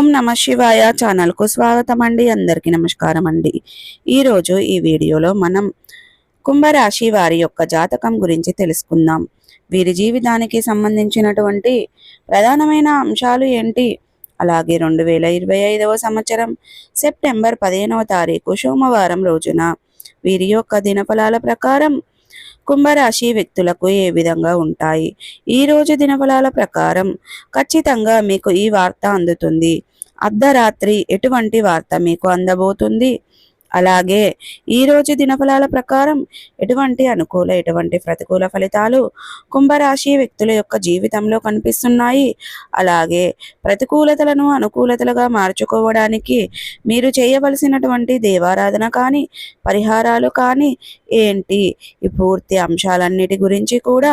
ఓం నమ శివాయ ఛానల్కు స్వాగతం అండి అందరికీ నమస్కారం అండి ఈరోజు ఈ వీడియోలో మనం కుంభరాశి వారి యొక్క జాతకం గురించి తెలుసుకుందాం. వీరి జీవితానికి సంబంధించినటువంటి ప్రధానమైన అంశాలు ఏంటి? అలాగే రెండు వేల ఇరవై ఐదవ సంవత్సరం సెప్టెంబర్ పదిహేనవ తారీఖు సోమవారం రోజున వీరి యొక్క దినఫలాల ప్రకారం కుంభరాశి వ్యక్తులకు ఏ విధంగా ఉంటాయి? ఈ రోజు దినఫలాల ప్రకారం ఖచ్చితంగా మీకు ఈ వార్త అందుతుంది. అర్ధరాత్రి ఎటువంటి వార్త మీకు అందబోతుంది? అలాగే ఈరోజు దినఫలాల ప్రకారం ఎటువంటి అనుకూల ఎటువంటి ప్రతికూల ఫలితాలు కుంభరాశి వ్యక్తుల యొక్క జీవితంలో కనిపిస్తున్నాయి. అలాగే ప్రతికూలతలను అనుకూలతలుగా మార్చుకోవడానికి మీరు చేయవలసినటువంటి దేవారాధన కానీ పరిహారాలు కానీ ఏంటి? ఈ పూర్తి అంశాలన్నిటి గురించి కూడా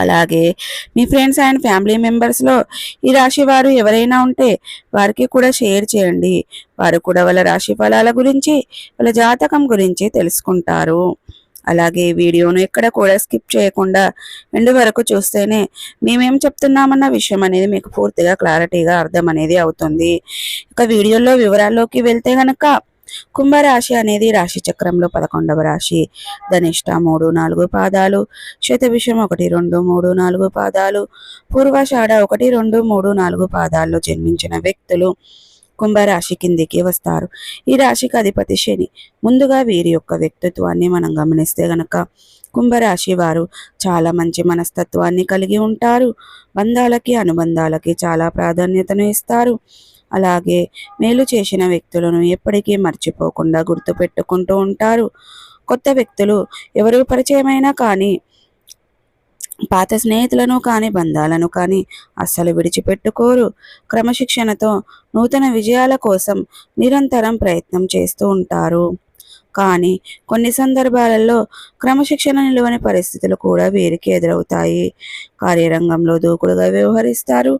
అలాగే మీ ఫ్రెండ్స్ అండ్ ఫ్యామిలీ మెంబర్స్లో ఈ రాశి వారు ఎవరైనా ఉంటే వారికి కూడా షేర్ చేయండి. వారు కూడా వాళ్ళ రాశి ఫలాల గురించి వాళ్ళ జాతకం గురించి తెలుసుకుంటారు. అలాగే వీడియోను ఎక్కడ కూడా స్కిప్ చేయకుండా ఎండు వరకు చూస్తేనే మేమేం చెప్తున్నామన్న విషయం అనేది మీకు పూర్తిగా క్లారిటీగా అర్థం అనేది అవుతుంది. ఇక వీడియోలో వివరాల్లోకి వెళ్తే గనక కుంభరాశి అనేది రాశి చక్రంలో పదకొండవ రాశి. ధనిష్ట మూడు నాలుగు పాదాలు శతభిషం ఒకటి రెండు మూడు నాలుగు పాదాలు పూర్వాషాఢ ఒకటి రెండు మూడు నాలుగు పాదాల్లో జన్మించిన వ్యక్తులు కుంభరాశి కిందికి వస్తారు. ఈ రాశికి అధిపతి శని. ముందుగా వీరి యొక్క వ్యక్తిత్వాన్ని మనం గమనిస్తే గనక కుంభరాశి వారు చాలా మంచి మనస్తత్వాన్ని కలిగి ఉంటారు. బంధాలకి అనుబంధాలకి చాలా ప్రాధాన్యతను ఇస్తారు. అలాగే మేలు చేసిన వ్యక్తులను ఎప్పటికీ మర్చిపోకుండా గుర్తుపెట్టుకుంటూ ఉంటారు. కొత్త వ్యక్తులు ఎవరు పరిచయమైనా కానీ పాత స్నేహితులను కానీ బంధాలను కానీ అస్సలు విడిచిపెట్టుకోరు. క్రమశిక్షణతో నూతన విజయాల కోసం నిరంతరం ప్రయత్నం చేస్తూ ఉంటారు. కానీ కొన్ని సందర్భాలలో క్రమశిక్షణ నిలువని పరిస్థితులు కూడా వీరికి ఎదురవుతాయి. కార్యరంగంలో దూకుడుగా వ్యవహరిస్తారు.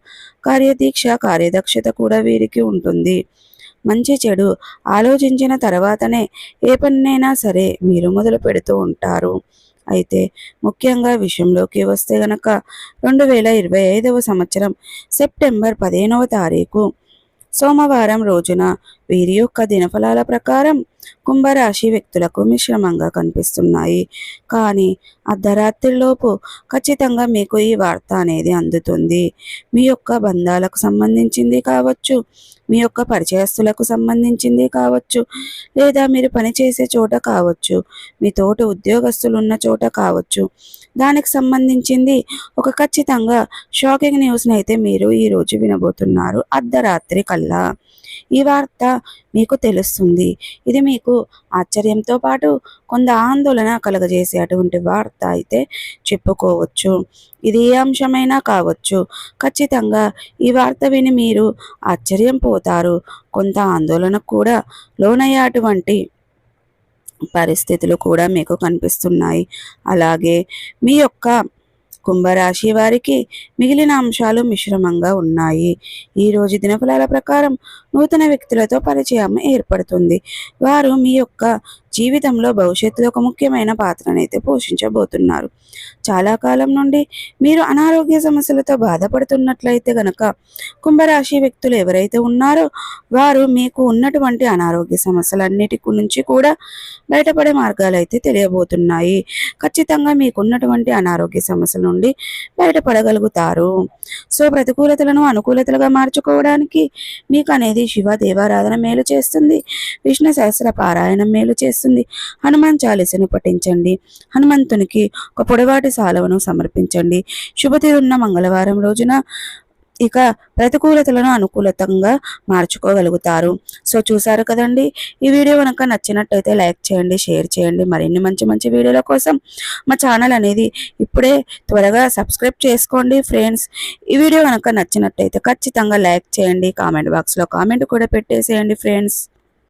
కార్యదీక్ష కార్యదక్షత కూడా వీరికి ఉంటుంది. మంచి చెడు ఆలోచించిన తర్వాతనే ఏ పనినైనా సరే మీరు మొదలు పెడుతూ ఉంటారు. అయితే ముఖ్యంగా విషయంలోకి వస్తే గనక రెండు వేల ఇరవై ఐదవ సంవత్సరం సెప్టెంబర్ పదిహేనవ తారీఖు సోమవారం రోజున వీరి యొక్క దినఫలాల ప్రకారం కుంభరాశి వ్యక్తులకు మిశ్రమంగా కనిపిస్తున్నాయి. కానీ అర్ధరాత్రిలోపు ఖచ్చితంగా మీకు ఈ వార్త అనేది అందుతుంది. మీ యొక్క బంధాలకు సంబంధించింది కావచ్చు మీ యొక్క పరిచయస్తులకు సంబంధించింది కావచ్చు లేదా మీరు పనిచేసే చోట కావచ్చు మీ తోటి ఉద్యోగస్తులు ఉన్న చోట కావచ్చు. దానికి సంబంధించింది ఒక ఖచ్చితంగా షాకింగ్ న్యూస్ని అయితే మీరు ఈరోజు వినబోతున్నారు. అర్ధరాత్రి కల్లా. ఈ వార్త మీకు తెలుస్తుంది. ఇది మీకు ఆశ్చర్యంతో పాటు కొంత ఆందోళన కలగజేసే అటువంటి వార్త అయితే చెప్పుకోవచ్చు. ఇది ఏ అంశమైనా కావచ్చు. ఖచ్చితంగా ఈ వార్త విని మీరు ఆశ్చర్యం పోతారు. కొంత ఆందోళనకు కూడా లోనయ్యే అటువంటి పరిస్థితులు కూడా మీకు కనిపిస్తున్నాయి. అలాగే మీ యొక్క కుంభరాశి వారికి మిగిలిన అంశాలు మిశ్రమంగా ఉన్నాయి. ఈ రోజు దినఫలాల ప్రకారం నూతన వ్యక్తులతో పరిచయం ఏర్పడుతుంది. వారు మీ యొక్క జీవితంలో భవిష్యత్తులో ఒక ముఖ్యమైన పాత్రనైతే పోషించబోతున్నారు. చాలా కాలం నుండి మీరు అనారోగ్య సమస్యలతో బాధపడుతున్నట్లయితే గనక కుంభరాశి వ్యక్తులు ఎవరైతే ఉన్నారో వారు మీకు ఉన్నటువంటి అనారోగ్య సమస్యలన్నిటి నుంచి కూడా బయటపడే మార్గాలు అయితే తెలియబోతున్నాయి. ఖచ్చితంగా మీకున్నటువంటి అనారోగ్య సమస్యల నుండి బయటపడగలుగుతారు. సో ప్రతికూలతలను అనుకూలతలుగా మార్చుకోవడానికి మీకు అనేది శివ దేవారాధన మేలు చేస్తుంది. విష్ణు సహస్ర పారాయణం మేలు చేస్తుంది. చేస్తుంది. హనుమాన్ చాలీసను పఠించండి. హనుమంతునికి ఒక పొడవాటి సాలవను సమర్పించండి. శుభతిరున్న మంగళవారం రోజున ఇక ప్రతికూలతలను అనుకూలతంగా మార్చుకోగలుగుతారు. సో చూసారు కదండి? ఈ వీడియో కనుక నచ్చినట్టయితే లైక్ చేయండి షేర్ చేయండి. మరిన్ని మంచి మంచి వీడియోల కోసం మా ఛానల్ అనేది ఇప్పుడే త్వరగా సబ్స్క్రైబ్ చేసుకోండి ఫ్రెండ్స్. ఈ వీడియో కనుక నచ్చినట్టయితే ఖచ్చితంగా లైక్ చేయండి. కామెంట్ బాక్స్లో కామెంట్ కూడా పెట్టేసేయండి ఫ్రెండ్స్.